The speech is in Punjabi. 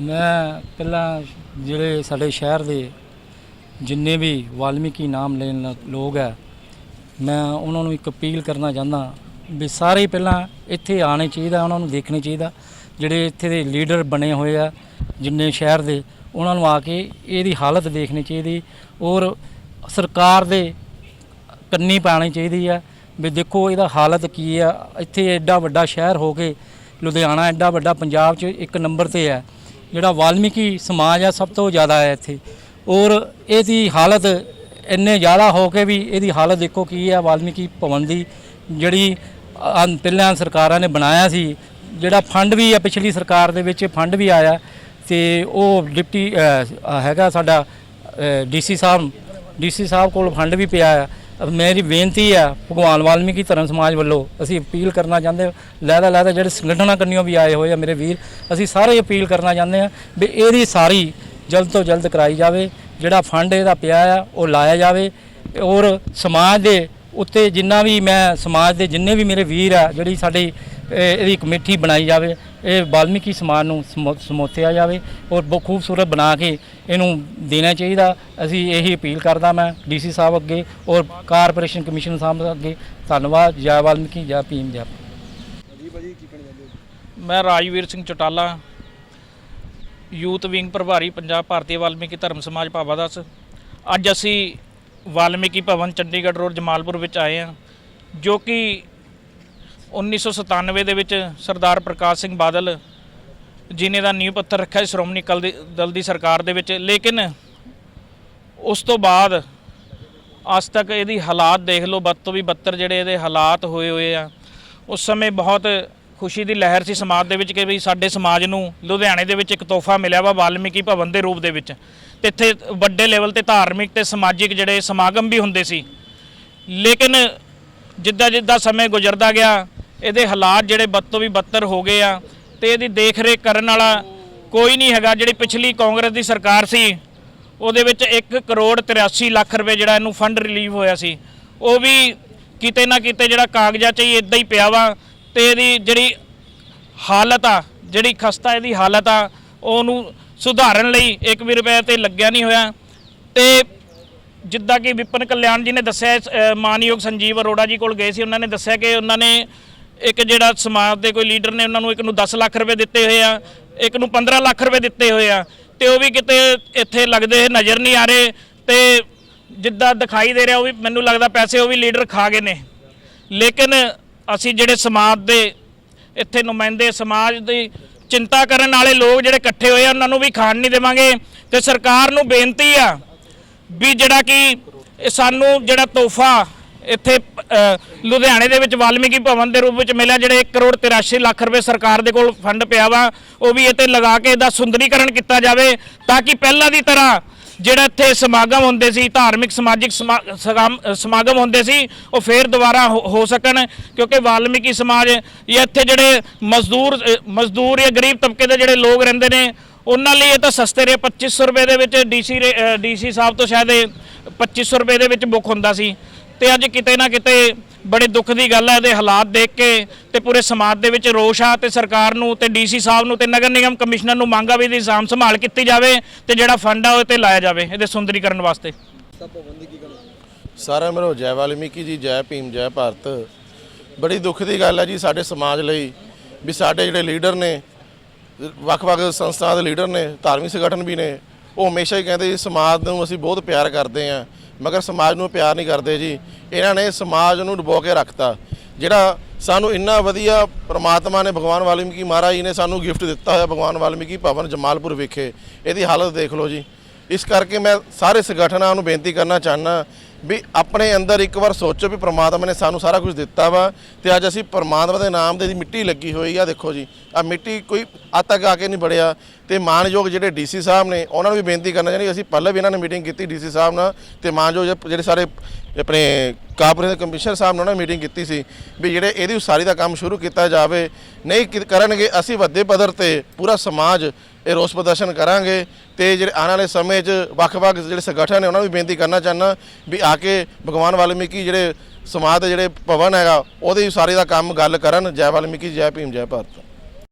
ਮੈਂ ਪਹਿਲਾਂ ਜਿਹੜੇ ਸਾਡੇ ਸ਼ਹਿਰ ਦੇ ਜਿੰਨੇ ਵੀ ਵਾਲਮੀਕੀ ਨਾਮ ਲੈਣ ਲੋਕ ਹੈ, ਮੈਂ ਉਹਨਾਂ ਨੂੰ ਇੱਕ ਅਪੀਲ ਕਰਨਾ ਚਾਹੁੰਦਾ ਵੀ ਸਾਰੇ ਪਹਿਲਾਂ ਇੱਥੇ ਆਣੇ ਚਾਹੀਦਾ, ਉਹਨਾਂ ਨੂੰ ਦੇਖਣੇ ਚਾਹੀਦਾ, ਜਿਹੜੇ ਇੱਥੇ ਦੇ ਲੀਡਰ ਬਣੇ ਹੋਏ ਆ, ਜਿੰਨੇ ਸ਼ਹਿਰ ਦੇ, ਉਹਨਾਂ ਨੂੰ ਆ ਕੇ ਇਹਦੀ ਹਾਲਤ ਦੇਖਣੀ ਚਾਹੀਦੀ ਔਰ ਸਰਕਾਰ ਦੇ ਕੰਨੀ ਪਾਣੀ ਚਾਹੀਦੀ ਆ ਵੀ ਦੇਖੋ ਇਹਦਾ ਹਾਲਤ ਕੀ ਆ, ਇੱਥੇ ਐਡਾ ਵੱਡਾ ਸ਼ਹਿਰ ਹੋ ਕੇ ਲੁਧਿਆਣਾ, ਐਡਾ ਵੱਡਾ ਪੰਜਾਬ 'ਚ ਇੱਕ ਨੰਬਰ ਤੇ ਹੈ। ਜਿਹੜਾ ਵਾਲਮੀਕੀ ਸਮਾਜ ਆ, ਸਭ ਤੋਂ ਜ਼ਿਆਦਾ ਹੈ ਇੱਥੇ। ਔਰ ਇਹਦੀ ਹਾਲਤ ਇੰਨੇ ਜ਼ਿਆਦਾ ਹੋ ਕੇ ਵੀ ਇਹਦੀ ਹਾਲਤ ਦੇਖੋ ਕੀ ਹੈ ਵਾਲਮੀਕੀ ਭਵਨ ਦੀ, ਜਿਹੜੀ ਪਹਿਲਾਂ ਸਰਕਾਰਾਂ ਨੇ ਬਣਾਇਆ ਸੀ, ਜਿਹੜਾ ਫੰਡ ਵੀ ਆ, ਪਿਛਲੀ ਸਰਕਾਰ ਦੇ ਵਿੱਚ ਫੰਡ ਵੀ ਆਇਆ, ਤੇ ਉਹ ਡਿਪਟੀ ਹੈਗਾ ਸਾਡਾ ਡੀਸੀ ਸਾਹਿਬ ਡੀਸੀ ਸਾਹਿਬ ਕੋਲ ਫੰਡ ਵੀ ਪਿਆ ਆ। ਮੇਰੀ ਬੇਨਤੀ ਆ ਭਗਵਾਨ ਵਾਲਮੀਕੀ ਧਰਮ ਸਮਾਜ ਵੱਲੋਂ ਅਸੀਂ ਅਪੀਲ ਕਰਨਾ ਚਾਹੁੰਦੇ ਲਹਿਦਾ ਲਹਿਦਾ ਜਿਹੜੇ ਸੰਗਠਨਾਂ ਕੰਨਿਓ ਵੀ ਆਏ ਹੋਏ ਆ ਮੇਰੇ ਵੀਰ, ਅਸੀਂ ਸਾਰੇ ਅਪੀਲ ਕਰਨਾ ਚਾਹੁੰਦੇ ਆ ਵੀ ਇਹਦੀ ਸਾਰੀ ਜਲਦ ਤੋਂ ਜਲਦ ਕਰਾਈ ਜਾਵੇ, ਜਿਹੜਾ ਫੰਡ ਇਹਦਾ ਪਿਆ ਆ, ਉਹ ਲਾਇਆ ਜਾਵੇ, ਔਰ ਸਮਾਜ ਦੇ ਉੱਤੇ ਜਿੰਨਾ ਵੀ ਮੈਂ, ਸਮਾਜ ਦੇ ਜਿੰਨੇ ਵੀ ਮੇਰੇ ਵੀਰ ਆ, ਜਿਹੜੀ ਸਾਡੀ ਇਹਦੀ ਕਮੇਟੀ ਬਣਾਈ ਜਾਵੇ ਇਹ ਵਾਲਮੀਕੀ ਸਮਾਜ ਨੂੰ ਸਮੋ- ਸਮੋਥਿਆ ਜਾਵੇ ਔਰ ਬਹੁਤ ਖੂਬਸੂਰਤ ਬਣਾ ਕੇ ਇਹਨੂੰ ਦੇਣਾ ਚਾਹੀਦਾ। ਅਸੀਂ ਇਹੀ ਅਪੀਲ ਕਰਦਾ ਮੈਂ ਡੀਸੀ ਸਾਹਿਬ ਅੱਗੇ ਔਰ ਕਾਰਪੋਰੇਸ਼ਨ ਕਮਿਸ਼ਨ ਸਾਹਿਬ ਅੱਗੇ। ਧੰਨਵਾਦ ਜੈ ਵਾਲਮੀਕੀ ਜੈ ਭੀਮ ਜੈ ਮੈਂ ਰਾਜਵੀਰ ਸਿੰਘ ਚਟਾਲਾ ਯੂਥ ਵਿੰਗ ਪ੍ਰਭਾਰੀ ਪੰਜਾਬ ਭਾਰਤੀ ਵਾਲਮੀਕੀ ਧਰਮ ਸਮਾਜ ਭਾਵਾਦਾਸ ਅੱਜ ਅਸੀਂ ਵਾਲਮੀਕੀ ਭਵਨ ਚੰਡੀਗੜ੍ਹ ਰੋਡ ਜਮਾਲਪੁਰ ਵਿੱਚ ਆਏ ਹਾਂ ਜੋ ਕਿ 1997 ਦੇ ਵਿੱਚ ਸਰਦਾਰ ਪ੍ਰਕਾਸ਼ ਸਿੰਘ ਬਾਦਲ ਜੀ ਦਾ ਨੀਂਹ ਪੱਥਰ ਰੱਖਿਆ ਸ਼੍ਰੋਮਣੀ ਅਕਾਲੀ ਦਲ ਦੀ ਸਰਕਾਰ ਦੇ ਵਿੱਚ, ਲੇਕਿਨ ਉਸ ਤੋਂ ਬਾਅਦ ਅੱਜ ਤੱਕ ਇਹਦੀ ਹਾਲਾਤ ਦੇਖ ਲਓ ਬੱਦ ਤੋਂ ਵੀ ਬੱਤਰ ਜਿਹੜੇ ਇਹਦੇ ਹਾਲਾਤ ਹੋਏ ਹੋਏ ਆ। ਉਸ ਸਮੇਂ ਬਹੁਤ ਖੁਸ਼ੀ ਦੀ ਲਹਿਰ ਸੀ ਸਮਾਜ ਦੇ ਵਿੱਚ ਕਿ ਵੀ ਸਾਡੇ ਸਮਾਜ ਨੂੰ ਲੁਧਿਆਣੇ ਦੇ ਵਿੱਚ ਇੱਕ ਤੋਹਫਾ ਮਿਲਿਆ ਵਾ ਵਾਲਮੀਕੀ ਭਵਨ ਦੇ ਰੂਪ ਦੇ ਵਿੱਚ। ਤੇ ਇੱਥੇ ਵੱਡੇ ਲੈਵਲ ਤੇ ਧਾਰਮਿਕ ਤੇ ਸਮਾਜਿਕ ਜਿਹੜੇ ਸਮਾਗਮ ਵੀ ਹੁੰਦੇ ਸੀ। ਲੇਕਿਨ ਜਿੱਦਾਂ ਜਿੱਦਾਂ ਸਮੇਂ ਗੁਜ਼ਰਦਾ ਗਿਆ ਇਹਦੇ ਹਾਲਾਤ ਜਿਹੜੇ ਬਦ ਤੋਂ ਵੀ ਬਦਤਰ ਹੋ ਗਏ ਆ ਤੇ ਇਹਦੀ ਦੇਖ-ਰੇਖ ਕਰਨ ਵਾਲਾ ਕੋਈ ਨਹੀਂ ਹੈਗਾ। ਜਿਹੜੀ ਪਿਛਲੀ ਕਾਂਗਰਸ ਦੀ ਸਰਕਾਰ ਸੀ, ਉਹਦੇ ਵਿੱਚ 1 ਕਰੋੜ 83 ਲੱਖ ਰੁਪਏ ਜਿਹੜਾ ਇਹਨੂੰ ਫੰਡ ਰਿਲੀਵ ਹੋਇਆ ਸੀ। ਉਹ ਵੀ ਕਿਤੇ ਨਾ ਕਿਤੇ ਜਿਹੜਾ ਕਾਗਜ਼ਾਂ 'ਚ ਹੀ ਇਦਾਂ ਹੀ ਪਿਆ ਵਾ ਤੇ ਇਹਦੀ ਜਿਹੜੀ ਹਾਲਤ ਆ, ਜਿਹੜੀ ਖਸਤਾ ਇਹਦੀ ਹਾਲਤ ਆ, ਉਹਨੂੰ ਸੁਧਾਰਨ ਲਈ 1 ਵੀ ਰੁਪਏ ਤੇ ਲੱਗਿਆ ਨਹੀਂ ਹੋਇਆ। ਤੇ ਜਿੱਦਾਂ ਕਿ ਵਿਪਨ ਕਲਿਆਣ ਜੀ ਨੇ ਦੱਸਿਆ ਮਾਨਯੋਗ ਸੰਜੀਵ ਅਰੋੜਾ ਜੀ ਕੋਲ ਗਏ ਸੀ, ਉਹਨਾਂ ਨੇ ਦੱਸਿਆ ਕਿ ਉਹਨਾਂ ਨੇ ਇੱਕ ਜਿਹੜਾ ਸਮਾਜ ਦੇ ਕੋਈ ਲੀਡਰ ਨੇ ਉਹਨਾਂ ਨੂੰ ਇੱਕ ਨੂੰ 10 ਲੱਖ ਰੁਪਏ ਦਿੱਤੇ ਹੋਏ ਆ, ਇੱਕ ਨੂੰ 15 ਲੱਖ ਰੁਪਏ ਦਿੱਤੇ ਹੋਏ ਆ, ਤੇ ਉਹ ਵੀ ਕਿਤੇ ਇੱਥੇ ਲੱਗਦੇ ਨਜ਼ਰ ਨਹੀਂ ਆ ਰਹੇ, ਤੇ ਜਿੱਦਾਂ ਦਿਖਾਈ ਦੇ ਰਿਹਾ ਉਹ ਵੀ ਮੈਨੂੰ ਲੱਗਦਾ ਪੈਸੇ ਉਹ ਵੀ ਲੀਡਰ ਖਾ ਗਏ ਨੇ। ਲੇਕਿਨ ਅਸੀਂ ਜਿਹੜੇ ਸਮਾਜ ਦੇ ਇੱਥੇ ਨੁਮਾਇੰਦੇ ਸਮਾਜ ਦੀ ਚਿੰਤਾ ਕਰਨ ਵਾਲੇ ਲੋਕ ਜਿਹੜੇ ਇਕੱਠੇ ਹੋਏ ਆ, ਉਹਨਾਂ ਨੂੰ ਵੀ ਖਾਣ ਨਹੀਂ ਦੇਵਾਂਗੇ, ਤੇ ਸਰਕਾਰ ਨੂੰ ਬੇਨਤੀ ਆ ਵੀ ਜਿਹੜਾ ਕਿ ਸਾਨੂੰ ਜਿਹੜਾ ਤੋਹਫਾ ਇੱਥੇ ਲੁਧਿਆਣੇ ਦੇ ਵਿੱਚ ਵਾਲਮੀਕੀ ਭਵਨ ਦੇ ਰੂਪ ਵਿੱਚ ਮਿਲਿਆ, ਜਿਹੜੇ 1 ਕਰੋੜ 83 ਲੱਖ ਰੁਪਏ ਸਰਕਾਰ ਦੇ ਕੋਲ ਫੰਡ ਪਿਆ ਵਾ, ਉਹ ਵੀ ਇੱਥੇ ਲਗਾ ਕੇ ਇਹਦਾ ਸੁੰਦਰੀਕਰਨ ਕੀਤਾ ਜਾਵੇ, ਤਾਂ ਕਿ ਪਹਿਲਾਂ ਦੀ ਤਰ੍ਹਾਂ ਜਿਹੜਾ ਇੱਥੇ ਸਮਾਗਮ ਹੁੰਦੇ ਸੀ, ਧਾਰਮਿਕ, ਸਮਾਜਿਕ ਸਮਾ- ਸਗਾਮ- ਸਮਾਗਮ ਹੁੰਦੇ ਸੀ, ਉਹ ਫੇਰ ਦੁਬਾਰਾ ਹੋ ਹੋ ਸਕਣ, ਕਿਉਂਕਿ ਵਾਲਮੀਕੀ ਸਮਾਜ ਜਾਂ ਇੱਥੇ ਜਿਹੜੇ ਮਜ਼ਦੂਰ ਮਜ਼ਦੂਰ ਜਾਂ ਗਰੀਬ ਤਬਕੇ ਦੇ ਜਿਹੜੇ ਲੋਕ ਰਹਿੰਦੇ ਨੇ, ਉਹਨਾਂ ਲਈ ਇਹ ਤਾਂ ਸਸਤੇ ਰੇ 2500 ਰੁਪਏ ਦੇ ਵਿੱਚ ਡੀਸੀ ਡੀਸੀ ਸਾਹਿਬ ਤੋਂ ਸ਼ਾਇਦ ਇਹ 2500 ਰੁਪਏ ਦੇ ਵਿੱਚ ਬੁੱਕ ਹੁੰਦਾ ਸੀ। ਤੇ ਅੱਜ ਕਿਤੇ ਨਾ ਕਿਤੇ ਬੜੇ ਦੁੱਖ ਦੀ ਗੱਲ ਹੈ, ਇਹਦੇ ਹਾਲਾਤ ਦੇਖ ਕੇ ਤੇ ਪੂਰੇ ਸਮਾਜ ਦੇ ਵਿੱਚ ਰੋਸ਼ ਆ ਤੇ ਸਰਕਾਰ ਨੂੰ ਤੇ ਡੀਸੀ ਸਾਹਿਬ ਨੂੰ ਤੇ ਨਗਰ ਨਿਗਮ ਕਮਿਸ਼ਨਰ ਨੂੰ ਮੰਗ ਆ ਵੀ ਇਹਦੀ ਸਾਂਭ ਸੰਭਾਲ ਕੀਤੀ ਜਾਵੇ ਤੇ ਜਿਹੜਾ ਫੰਡ ਆ ਉਹ ਤੇ ਲਾਇਆ ਜਾਵੇ ਇਹਦੇ ਸੁੰਦਰੀਕਰਨ ਵਾਸਤੇ। ਸਾਰਾ ਮੇਰੋ ਜੈ ਵਾਲਮੀਕੀ ਜੀ, ਜੈ ਭੀਮ, ਜੈ ਭਾਰਤ। ਬੜੀ ਦੁੱਖ ਦੀ ਗੱਲ ਹੈ ਜੀ ਸਾਡੇ ਸਮਾਜ ਲਈ ਵੀ ਸਾਡੇ ਜਿਹੜੇ ਲੀਡਰ ਨੇ, ਵੱਖ-ਵੱਖ ਸੰਸਥਾ ਦੇ ਲੀਡਰ ਨੇ, ਧਾਰਮਿਕ ਸੰਗਠਨ ਵੀ ਨੇ, ਉਹ ਹਮੇਸ਼ਾ ਹੀ ਕਹਿੰਦੇ ਜੀ, ਸਮਾਜ ਨੂੰ ਅਸੀਂ ਬਹੁਤ ਪਿਆਰ ਕਰਦੇ ਆਂ ਮਗਰ ਸਮਾਜ ਨੂੰ ਪਿਆਰ ਨਹੀਂ ਕਰਦੇ ਜੀ। ਇਹਨਾਂ ਨੇ ਸਮਾਜ ਨੂੰ ਡੁਬੋ ਕੇ ਰੱਖਤਾ। ਜਿਹੜਾ ਸਾਨੂੰ ਇੰਨਾ ਵਧੀਆ ਪ੍ਰਮਾਤਮਾ ਨੇ ਭਗਵਾਨ ਵਾਲਮੀਕੀ ਮਹਾਰਾਜ ਜੀ ਨੇ ਸਾਨੂੰ ਗਿਫਟ ਦਿੱਤਾ ਹੋਇਆ ਭਗਵਾਨ ਵਾਲਮੀਕੀ ਭਵਨ ਜਮਾਲਪੁਰ ਵਿਖੇ। ਇਹਦੀ ਹਾਲਤ ਦੇਖ ਲਓ ਜੀ। ਇਸ ਕਰਕੇ ਮੈਂ ਸਾਰੇ ਸੰਗਠਨਾਂ ਨੂੰ ਬੇਨਤੀ ਕਰਨਾ ਚਾਹਨਾ ਵੀ ਆਪਣੇ ਅੰਦਰ ਇੱਕ ਵਾਰ ਸੋਚੋ ਵੀ ਪ੍ਰਮਾਤਮਾ ਨੇ ਸਾਨੂੰ ਸਾਰਾ ਕੁਝ ਦਿੱਤਾ ਵਾ ਤੇ ਅੱਜ ਅਸੀਂ ਪ੍ਰਮਾਤਮਾ ਦੇ ਨਾਮ ਦੇ ਦੀ ਮਿੱਟੀ ਲੱਗੀ ਹੋਈ ਆ, ਦੇਖੋ ਜੀ। ਆ ਮਿੱਟੀ ਕੋਈ ਅੱਜ ਤੱਕ ਆ ਕੇ ਨਹੀਂ ਬੜਿਆ ਤੇ ਮਾਨਯੋਗ ਜਿਹੜੇ ਡੀਸੀ ਸਾਹਿਬ ਨੇ, ਉਹਨਾਂ ਨੂੰ ਵੀ ਬੇਨਤੀ ਕਰਨਾ ਚਾਹੁੰਦੇ ਅਸੀਂ ਪਹਿਲਾਂ ਵੀ ਇਹਨਾਂ ਨੇ ਮੀਟਿੰਗ ਕੀਤੀ ਡੀਸੀ ਸਾਹਿਬ ਨਾਲ ਤੇ ਮਾਨਯੋਗ ਜਿਹੜੇ- ਜਿਹੜੇ ਸਾਰੇ ਆਪਣੇ ਕਾਰਪੋਰੇਸ਼ਨ ਦੇ ਕਮਿਸ਼ਨਰ ਸਾਹਿਬ ਨਾਲ ਉਹਨਾਂ ਨੇ ਮੀਟਿੰਗ ਕੀਤੀ ਸੀ ਵੀ ਜਿਹੜੇ ਇਹਦੀ ਉਸਾਰੀ ਦਾ ਕੰਮ ਸ਼ੁਰੂ ਕੀਤਾ ਜਾਵੇ, ਨਹੀਂ ਕੀ- ਕਰਨਗੇ, ਅਸੀਂ ਵੱਡੇ ਪੱਧਰ ਤੇ ਪੂਰਾ ਸਮਾਜ ਇਹ ਰੋਸ ਪ੍ਰਦਰਸ਼ਨ ਕਰਾਂਗੇ ਤੇ ਜਿਹੜੇ ਆਉਣ ਵਾਲੇ ਸਮੇਂ 'ਚ ਵੱਖ-ਵੱਖ ਜਿਹੜੇ ਸੰਗਠਨ ਨੇ ਉਹਨਾਂ ਨੂੰ ਵੀ ਬੇਨਤੀ ਕਰਨਾ ਚਾਹੁੰਦਾ ਵੀ ਆ ਕੇ ਭਗਵਾਨ ਵਾਲਮੀਕੀ ਜਿਹੜੇ ਸਮਾਜ ਦੇ ਜਿਹੜੇ ਭਵਨ ਹੈਗਾ, ਉਹਦੀ ਸਾਰੇ ਦਾ ਕੰਮ ਗੱਲ ਕਰਨ। ਜੈ ਵਾਲਮੀਕੀ, ਜੈ ਭੀਮ, ਜੈ ਭਾਰਤ।